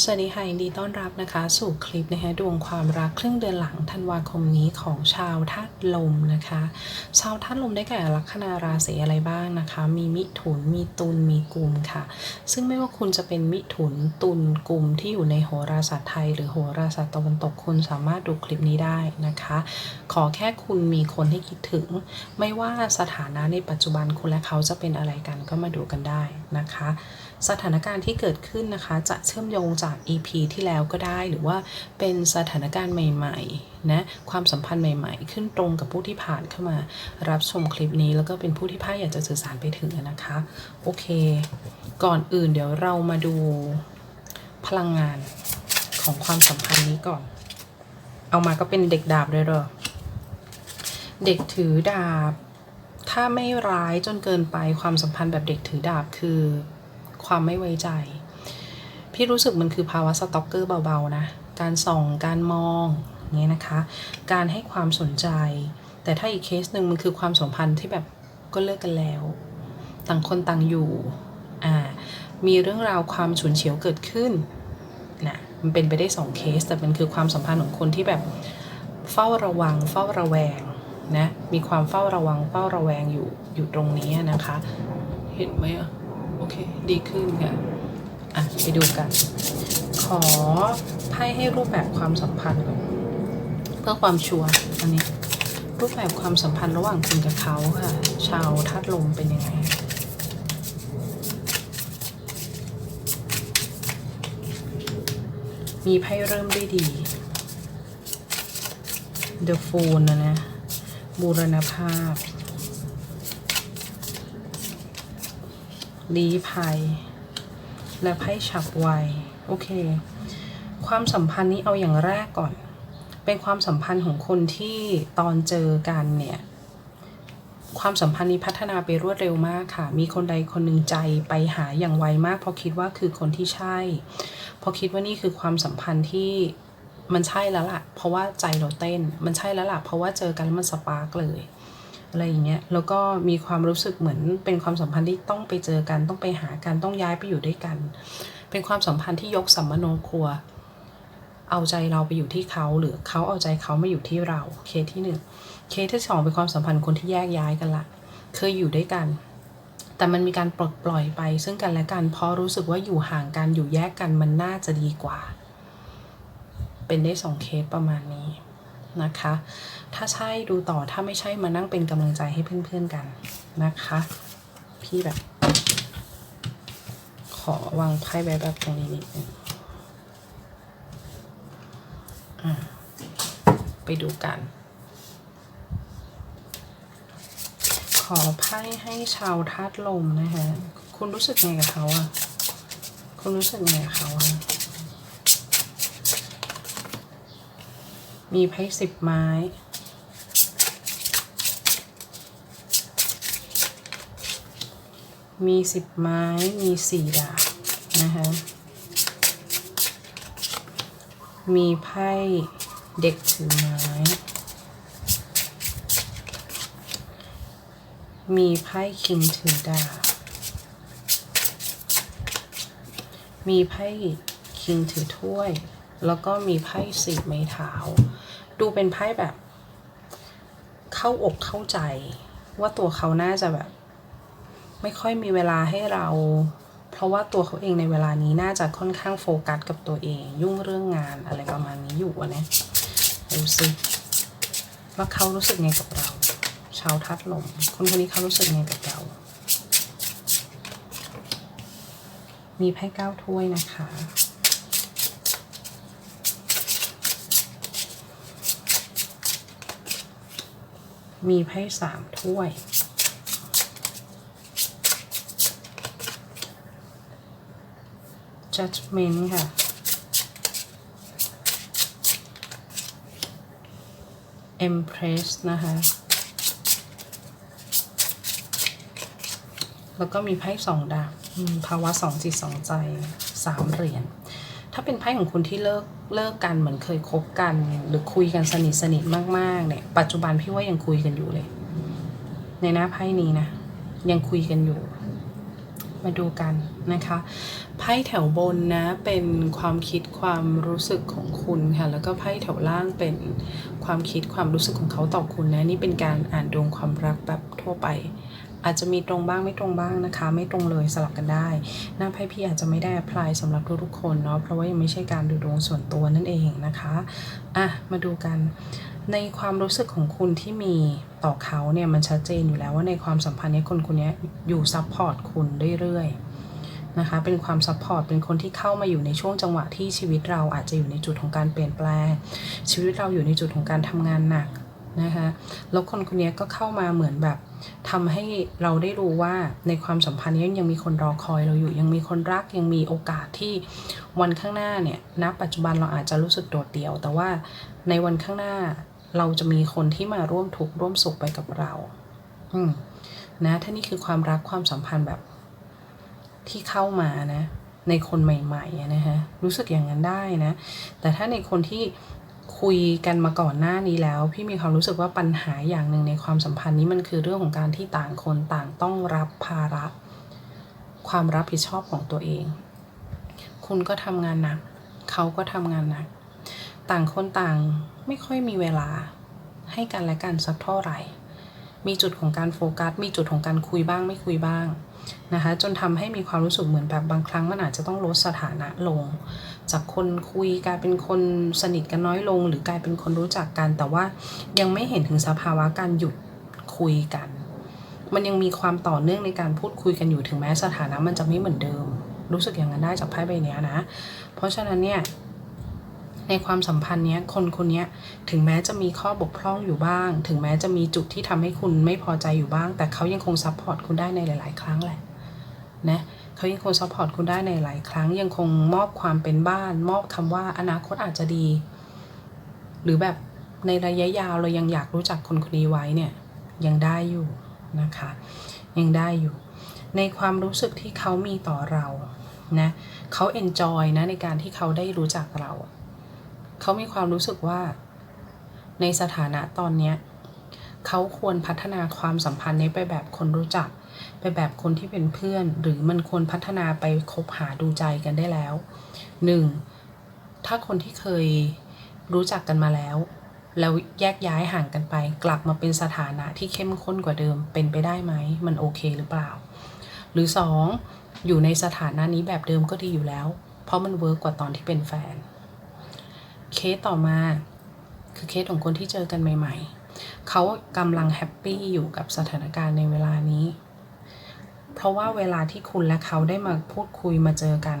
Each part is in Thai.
สวัสดีค่ะยินดีต้อนรับนะคะ สู่คลิปนะคะดวงความรักครึ่งเดือนหลังธันวาคมนี้ของชาวธาตุลมนะคะ ชาวธาตุลมได้แก่ลัคนาราศีอะไรบ้างนะคะ มีมิถุนมีตุลมีกุมค่ะ ซึ่งไม่ว่าคุณจะเป็นมิถุนตุลกุมที่อยู่ในโหราศาสตร์ไทย หรือโหราศาสตร์ตะวันตกคุณสามารถดูคลิปนี้ได้นะคะ ขอแค่คุณมีคนให้คิดถึง ไม่ว่าสถานะในปัจจุบันคุณและเขาจะเป็นอะไรกันก็มาดูกันได้นะคะ สถานการณ์ที่เกิดขึ้นนะคะ จะเชื่อมโยงจาก EP ที่แล้วก็ได้หรือว่าเป็นสถานการณ์ใหม่ๆนะความสัมพันธ์ใหม่ๆ ขึ้นตรงกับผู้ที่ผ่านเข้ามา รับชมคลิปนี้แล้วก็เป็นผู้ที่พ่ายอยากจะสื่อสารไปถึงนะคะ โอเค ก่อนอื่นเดี๋ยวเรามาดูพลังงานของความสัมพันธ์นี้ก่อน เอามาก็เป็นเด็กดาบเลยเหรอเด็กถือดาบ ถ้าไม่ร้ายจนเกินไปความสัมพันธ์แบบเด็กถือดาบคือความไม่ไว้ใจ พี่รู้สึกมันคือภาวะสต็อกเกอร์เบาๆนะ การส่องการมองอย่างเงี้ยนะคะ การให้ความสนใจ แต่ถ้าอีกเคสหนึ่งมันคือความสัมพันธ์ที่แบบก็เลิกกันแล้ว ต่างคนต่างอยู่อ่ามีเรื่องราวความฉุนเฉียวเกิดขึ้นนะมันเป็นไปได้สองเคส แต่มันคือความสัมพันธ์ของคนที่แบบเฝ้าระวัง เฝ้าระแวงนะมีความเฝ้าระวังเฝ้าระแวงอยู่อยู่ตรงนี้นะคะ เห็นไหมอะโอเค ดีขึ้นค่ะ อะไปดูกัน ขอไพ่ให้รูปแบบความสัมพันธ์ก่อนเพื่อความชัวร์อันนี้ รูปแบบความสัมพันธ์ระหว่างคุณกับเขาค่ะ ชาวธาตุลมเป็นยังไงมีไพ่เริ่มด้ดี The Fool นะนะ บูรณภาพ ลีภัย และไพ่ฉับไวโอเค ความสัมพันธ์นี้เอาอย่างแรกก่อน เป็นความสัมพันธ์ของคนที่ตอนเจอกันเนี่ย ความสัมพันธ์นี้พัฒนาไปรวดเร็วมากค่ะ มีคนใดคนหนึ่งใจไปหาอย่างไวมากเพราะคิดว่าคือคนที่ใช่ เพราะคิดว่านี่คือความสัมพันธ์ที่มันใช่แล้วล่ะ เพราะว่าใจเราเต้น มันใช่แล้วล่ะ เพราะว่าเจอกันแล้วมันสปาร์กเลย อะไรอย่างเงี้ยแล้วก็มีความรู้สึกเหมือนเป็นความสัมพันธ์ที่ต้องไปเจอกันต้องไปหากันต้องย้ายไปอยู่ด้วยกัน เป็นความสัมพันธ์ที่ยกสัมมโนครัว เอาใจเราไปอยู่ที่เขาหรือเขาเอาใจเขามาอยู่ที่เราเคสที่หนึ่งเคสที่สองเป็นความสัมพันธ์คนที่แยกย้ายกันละเคยอยู่ด้วยกันแต่มันมีการปลดปล่อยไปซึ่งกันและกันเพราะรู้สึกว่าอยู่ห่างกันอยู่แยกกันมันน่าจะดีกว่า เป็นได้สองเคสประมาณนี้ นะคะ ถ้าใช่ดูต่อถ้าไม่ใช่มานั่งเป็นกำลังใจให้เพื่อนๆกันนะคะ พี่แบบ ขอวางไพ่แบบแบบตรงนี้นิดนึงอะไปดูกัน ขอไพ่ให้ชาวธาตุลมนะคะ คุณรู้สึกไงกับเขาอะคุณรู้สึกไงกับเขาอะ มีไพ่สิบไม้มีสิบไม้ มีสี่ดาบนะคะ มีไพ่เด็กถือไม้ มีไพ่คิงถือดาบ มีไพ่คิงถือถ้วย แล้วก็มีไพ่สีไม้เท้า ดูเป็นไพ่แบบ เข้าอกเข้าใจ ว่าตัวเขาน่าจะแบบ ไม่ค่อยมีเวลาให้เรา เพราะว่าตัวเขาเองในเวลานี้น่าจะค่อนข้างโฟกัสกับตัวเอง ยุ่งเรื่องงานอะไรประมาณนี้อยู่นะดูสิว่าเขารู้สึกไงกับเรา ชาวทัดลมคนคนนี้เขารู้สึกไงกับเรา มีไพ่เก้าถ้วยนะคะ มีไพ่สามถ้วย judgment ค่ะ empress นะคะ แล้วก็มีไพ่สองดาบภาวะสองจิตสองใจสามเหรียญ ถ้าเป็นไพ่ของคุณที่เลิกเลิกกันเหมือนเคยคบกัน หรือคุยกันสนิทสนิทมากๆเนี่ยปัจจุบันพี่ว่ายังคุยกันอยู่เลย ในหน้าไพ่นี้นะ ยังคุยกันอยู่ มาดูกันนะคะไพ่แถวบนนะเป็นความคิดความรู้สึกของคุณค่ะแล้วก็ไพ่แถวล่างเป็นความคิดความรู้สึกของเขาต่อคุณนะนี่เป็นการอ่านดวงความรักแบบทั่วไป อาจจะมีตรงบ้างไม่ตรงบ้างนะคะ ไม่ตรงเลยสลับกันได้ หน้าไพ่พี่อาจจะไม่ได้ apply สำหรับทุกๆคนเนาะเพราะว่ายังไม่ใช่การดูดวงส่วนตัวนั่นเองนะคะอะมาดูกันในความรู้สึกของคุณที่มีต่อเขาเนี่ยมันชัดเจนอยู่แล้วว่าในความสัมพันธ์นี้คนคนนี้อยู่ซัพพอร์ตคุณเรื่อยๆนะคะ เป็นความซัพพอร์ตเป็นคนที่เข้ามาอยู่ในช่วงจังหวะที่ชีวิตเราอาจจะอยู่ในจุดของการเปลี่ยนแปลง ชีวิตเราอยู่ในจุดของการทำงานหนัก นะคะแล้วคนคนนี้ก็เข้ามาเหมือนแบบทำให้เราได้รู้ว่าในความสัมพันธ์นี้ยังมีคนรอคอยเราอยู่ ยังมีคนรักยังมีโอกาสที่วันข้างหน้าเนี่ยณปัจจุบันเราอาจจะรู้สึกโดดเดี่ยว แต่ว่าในวันข้างหน้าเราจะมีคนที่มาร่วมทุกข์ร่วมสุขไปกับเรา อืมนะถ้านี่คือความรักความสัมพันธ์แบบที่เข้ามานะ ในคนใหม่ๆนะฮะรู้สึกอย่างนั้นได้นะ แต่ถ้าในคนที่ คุยกันมาก่อนหน้านี้แล้ว พี่มีความรู้สึกว่าปัญหาอย่างหนึ่งในความสัมพันธ์นี้มันคือเรื่องของการที่ต่างคนต่างต้องรับภาระ ความรับผิดชอบของตัวเอง คุณก็ทำงานหนักเขาก็ทำงานหนัก ต่างคนต่างไม่ค่อยมีเวลาให้กันและกันสักเท่าไหร่ มีจุดของการโฟกัส มีจุดของการคุยบ้างไม่คุยบ้างนะคะจนทำให้มีความรู้สึกเหมือนแบบบางครั้งมันอาจจะต้องลดสถานะลง จากคนคุยกลายเป็นคนสนิทกันน้อยลง หรือกลายเป็นคนรู้จักกัน แต่ว่ายังไม่เห็นถึงสภาวะการหยุดคุยกัน มันยังมีความต่อเนื่องในการพูดคุยกันอยู่ถึงแม้สถานะมันจะไม่เหมือนเดิม รู้สึกอย่างนั้นได้จากไพ่ใบนี้นะ เพราะฉะนั้นเนี่ย ในความสัมพันธ์เนี้ยคนคนนี้ถึงแม้จะมีข้อบกพร่องอยู่บ้าง ถึงแม้จะมีจุดที่ทำให้คุณไม่พอใจอยู่บ้าง แต่เขายังคงซัพพอร์ตคุณได้ในหลาย ๆ ครั้งแหละนะเขายังคงซัพพอร์ตคุณได้ในหลายครั้ง ยังคงมอบความเป็นบ้าน มอบคำว่าอนาคตอาจจะดี หรือแบบในระยะยาวเรายังอยากรู้จักคนคนนี้ไว้เนี่ยยังได้อยู่นะคะ ยังได้อยู่ ในความรู้สึกที่เขามีต่อเรานะเขาเอนจอยนะในการที่เขาได้รู้จักเรา เขามีความรู้สึกว่า ในสถานะตอนเนี้ยเขาควรพัฒนาความสัมพันธ์นี้ไปแบบคนรู้จัก ไปแบบคนที่เป็นเพื่อน หรือมันควรพัฒนาไปคบหาดูใจกันได้แล้วหนึ่งถ้าคนที่เคยรู้จักกันมาแล้ว แล้วแยกย้ายห่างกันไป กลับมาเป็นสถานะที่เข้มข้นกว่าเดิมเป็นไปได้ไหม มันโอเคหรือเปล่า หรือสองอยู่ในสถานะนี้แบบเดิมก็ดีอยู่แล้ว เพราะมันเวิร์กกว่าตอนที่เป็นแฟน เคสต่อมาคือเคสของคนที่เจอกันใหม่ ๆ เขากำลังแฮปปี้อยู่กับสถานการณ์ในเวลานี้ เพราะว่าเวลาที่คุณและเขาได้มาพูดคุยมาเจอกัน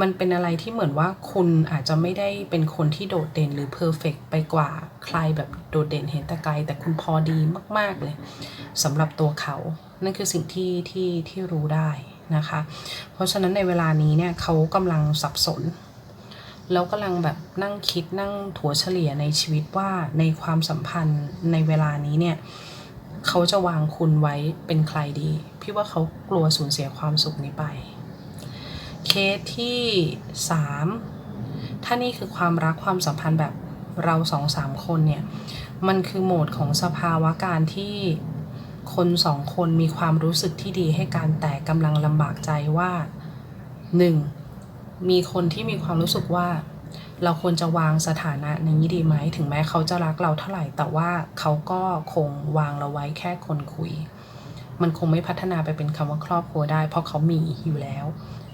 มันเป็นอะไรที่เหมือนว่าคุณอาจจะไม่ได้เป็นคนที่โดดเด่นหรือเพอร์เฟกไปกว่าใครแบบโดดเด่นเห็นแต่ไกล แต่คุณพอดีมาก ๆ เลยสำหรับตัวเขา นั่นคือสิ่งที่ที่ที่รู้ได้นะคะ เพราะฉะนั้นในเวลานี้เนี่ยเขากำลังสับสน แล้วกำลังแบบนั่งคิดนั่งถัวเฉลี่ยในชีวิตว่าในความสัมพันธ์ในเวลานี้เนี่ยเขาจะวางคุณไว้เป็นใครดี พี่ว่าเขากลัวสูญเสียความสุขนี้ไป เคสที่สามถ้านี่คือความรักความสัมพันธ์แบบเราสองสามคนเนี่ย มันคือโหมดของสภาวะการที่คนสองคนมีความรู้สึกที่ดีให้การแต่กำลังลำบากใจว่าหนึ่ง มีคนที่มีความรู้สึกว่า เราควรจะวางสถานะนี้ดีไหม ถึงแม้เขาจะรักเราเท่าไหร่ แต่ว่าเขาก็คงวางเราไว้แค่คนคุย มันคงไม่พัฒนาไปเป็นคำว่าครอบครัวได้ เพราะเขามีอยู่แล้ว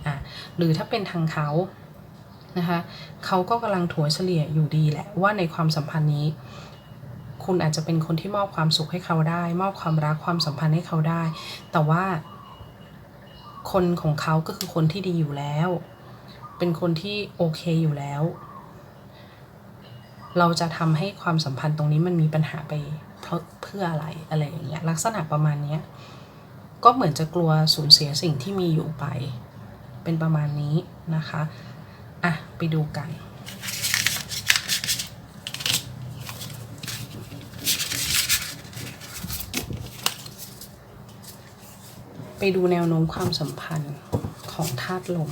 อะหรือถ้าเป็นทางเขานะคะเขาก็กำลังถัวเฉลี่ยอยู่ดีแหละว่าในความสัมพันธ์นี้ คุณอาจจะเป็นคนที่มอบความสุขให้เขาได้ มอบความรักความสัมพันธ์ให้เขาได้ แต่ว่า คนของเขาก็คือคนที่ดีอยู่แล้ว เป็นคนที่โอเคอยู่แล้ว เราจะทำให้ความสัมพันธ์ตรงนี้มันมีปัญหาไปเพราะเพื่ออะไรอะไรอย่างเงี้ยลักษณะประมาณเนี้ยก็เหมือนจะกลัวสูญเสียสิ่งที่มีอยู่ไป เป็นประมาณนี้นะคะอะไปดูกันไปดูแนวโน้มความสัมพันธ์ของธาตุลม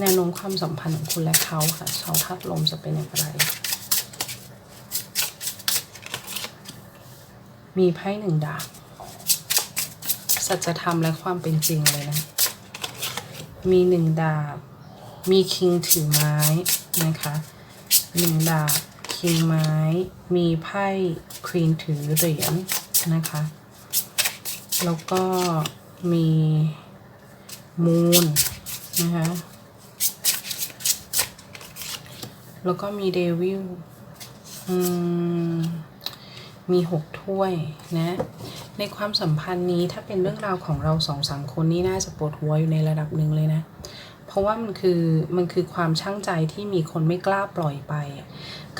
แนวโน้มความสัมพันธ์ของคุณและเขาค่ะชาวธาตุลมจะเป็นอย่างไร มีไพ่หนึ่งดาบสัจธรรมและความเป็นจริงเลยนะ มีหนึ่งดาบ มีคิงถือไม้นะคะหนึ่งดาบคิงไม้ มีไพ่ควีนถือเหรียญนะคะ แล้วก็มีมูนนะคะ แล้วก็มีเดวิลมีหกถ้วยนะ ในความสัมพันธ์นี้ถ้าเป็นเรื่องราวของเราสองสามคนนี่น่าจะปวดหัวอยู่ในระดับหนึ่งเลยนะ เพราะว่ามันคือมันคือความช่างใจที่มีคนไม่กล้าปล่อยไป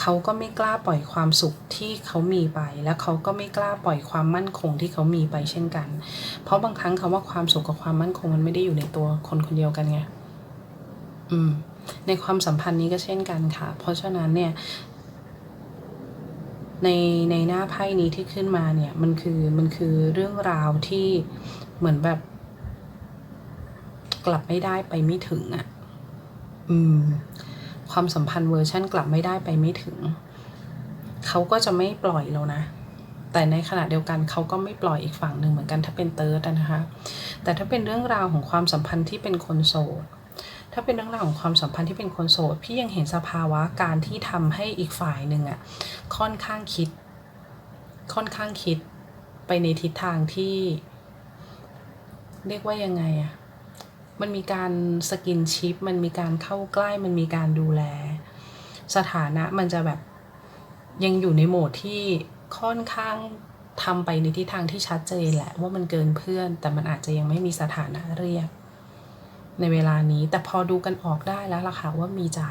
เขาก็ไม่กล้าปล่อยความสุขที่เขามีไป แล้วเขาก็ไม่กล้าปล่อยความมั่นคงที่เขามีไปเช่นกัน เพราะบางครั้งคำว่าความสุขกับความมั่นคงมันไม่ได้อยู่ในตัวคนคนเดียวกันไง อืม ในความสัมพันธ์นี้ก็เช่นกันค่ะ เพราะฉะนั้นเนี่ยในในหน้าไพ่นี้ที่ขึ้นมาเนี่ยมันคือมันคือเรื่องราวที่เหมือนแบบ กลับไม่ได้ไปไม่ถึงอะ่ะ อืม ความสัมพันธ์เวอร์ชันกลับไม่ได้ไปไม่ถึง เขาก็จะไม่ปล่อยแล้วนะ แต่ในขณะเดียวกันเขาก็ไม่ปล่อยอีกฝั่งหนึ่งเหมือนกันถ้าเป็นเติร์ดนะคะ แต่ถ้าเป็นเรื่องราวของความสัมพันธ์ที่เป็นคนโสด ถ้าเป็นเรื่องราวของความสัมพันธ์ที่เป็นคนโสด พี่ยังเห็นสภาวะการที่ทำให้อีกฝ่ายหนึ่งอะค่อนข้างคิด ค่อนข้างคิดไปในทิศทางที่ เรียกว่ายังไงอะมันมีการสกินชิป มันมีการเข้าใกล้ มันมีการดูแล สถานะมันจะแบบยังอยู่ในโหมดที่ค่อนข้างทำไปในทิศทางที่ชัดเจนแหละว่ามันเกินเพื่อน แต่มันอาจจะยังไม่มีสถานะเรียก ในเวลานี้ แต่พอดูกันออกได้แล้วล่ะค่ะว่ามีใจ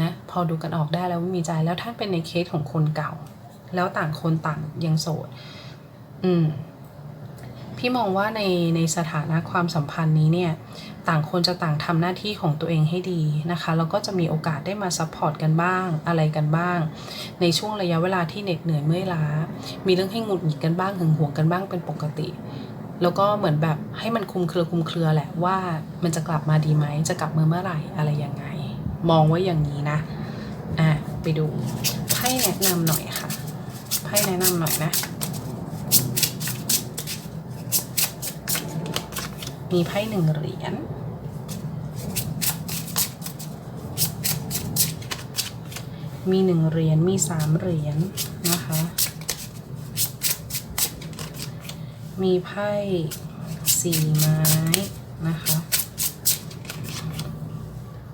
นะพอดูกันออกได้แล้วว่ามีใจแล้วถ้าเป็นในเคสของคนเก่า แล้วต่างคนต่างยังโสด อืมพี่มองว่าในในสถานะความสัมพันธ์นี้เนี่ย ต่างคนจะต่างทำหน้าที่ของตัวเองให้ดีนะคะ แล้วก็จะมีโอกาสได้มาซัพพอร์ตกันบ้าง อะไรกันบ้าง ในช่วงระยะเวลาที่เหน็ดเหนื่อยเมื่อยล้า มีเรื่องให้หงุดหงิดกันบ้างหึงหวงกันบ้างเป็นปกติ แล้วก็เหมือนแบบให้มันคุมเครือคุมเครือแหละว่ามันจะกลับมาดีไหมจะกลับมาเมื่อไหร่อะไรยังไง มองไว้อย่างนี้นะอะไปดูไพ่แนะนำหน่อยค่ะไพ่แนะนำหน่อยนะ มีไพ่หนึ่งเหรียญมีหนึ่งเหรียญมีสามเหรียญนะคะ มีไพ่สี่ไม้นะคะ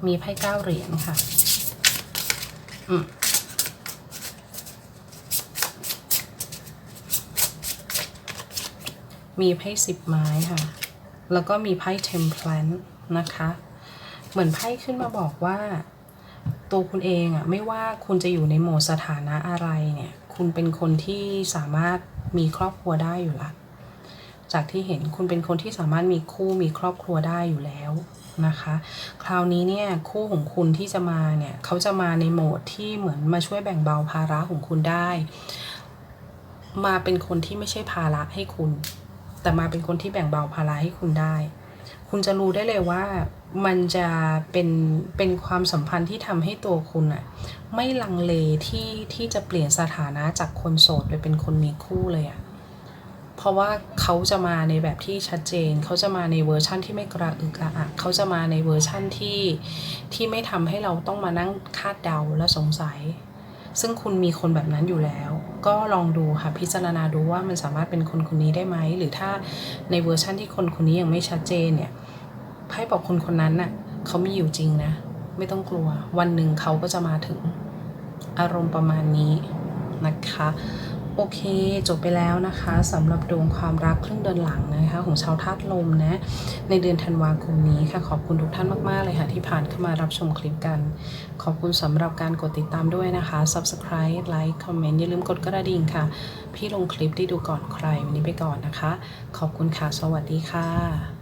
มีไพ่เก้าเหรียญค่ะ อืมมีไพ่สิบไม้ค่ะ แล้วก็มีไพ่เทมเพลนนะคะ เหมือนไพ่ขึ้นมาบอกว่า ตัวคุณเองอะไม่ว่าคุณจะอยู่ในโหมดสถานะอะไรเนี่ย คุณเป็นคนที่สามารถมีครอบครัวได้อยู่ละ จากที่เห็นคุณเป็นคนที่สามารถมีคู่มีครอบครัวได้อยู่แล้วนะคะ คราวนี้เนี่ยคู่ของคุณที่จะมาเนี่ยเขาจะมาในโหมดที่เหมือนมาช่วยแบ่งเบาภาระของคุณได้ มาเป็นคนที่ไม่ใช่ภาระให้คุณ แต่มาเป็นคนที่แบ่งเบาภาระให้คุณได้ คุณจะรู้ได้เลยว่ามันจะเป็นเป็นความสัมพันธ์ที่ทำให้ตัวคุณอะไม่ลังเลที่ที่จะเปลี่ยนสถานะจากคนโสดไปเป็นคนมีคู่เลยอะ เพราะว่าเขาจะมาในแบบที่ชัดเจน เขาจะมาในเวอร์ชั่นที่ไม่กระอึกกระอักเขาจะมาในเวอร์ชั่นที่ที่ไม่ทำให้เราต้องมานั่งคาดเดาและสงสัย ซึ่งคุณมีคนแบบนั้นอยู่แล้ว ก็ลองดูค่ะพิจารณาดูว่ามันสามารถเป็นคนคนนี้ได้ไหม หรือถ้าในเวอร์ชั่นที่คนคนนี้ยังไม่ชัดเจนเนี่ยไพ่บอกคนคนนั้นน่ะเขามีอยู่จริงนะ ไม่ต้องกลัว วันหนึ่งเขาก็จะมาถึงอารมณ์ประมาณนี้นะคะ โอเค จบไปแล้วนะคะสำหรับดวงความรักครึ่งเดือนหลังนะคะ ของชาวธาตุลมนะ ในเดือนธันวาคมนี้ค่ะ ขอบคุณทุกท่านมากๆเลยค่ะ ที่ผ่านเข้ามารับชมคลิปกัน ขอบคุณสำหรับการกดติดตามด้วยนะคะ subscribe like comment อย่าลืมกดกระดิ่งค่ะ พี่ลงคลิปที่ดูก่อนใครวันนี้ไปก่อนนะคะ ขอบคุณค่ะ สวัสดีค่ะ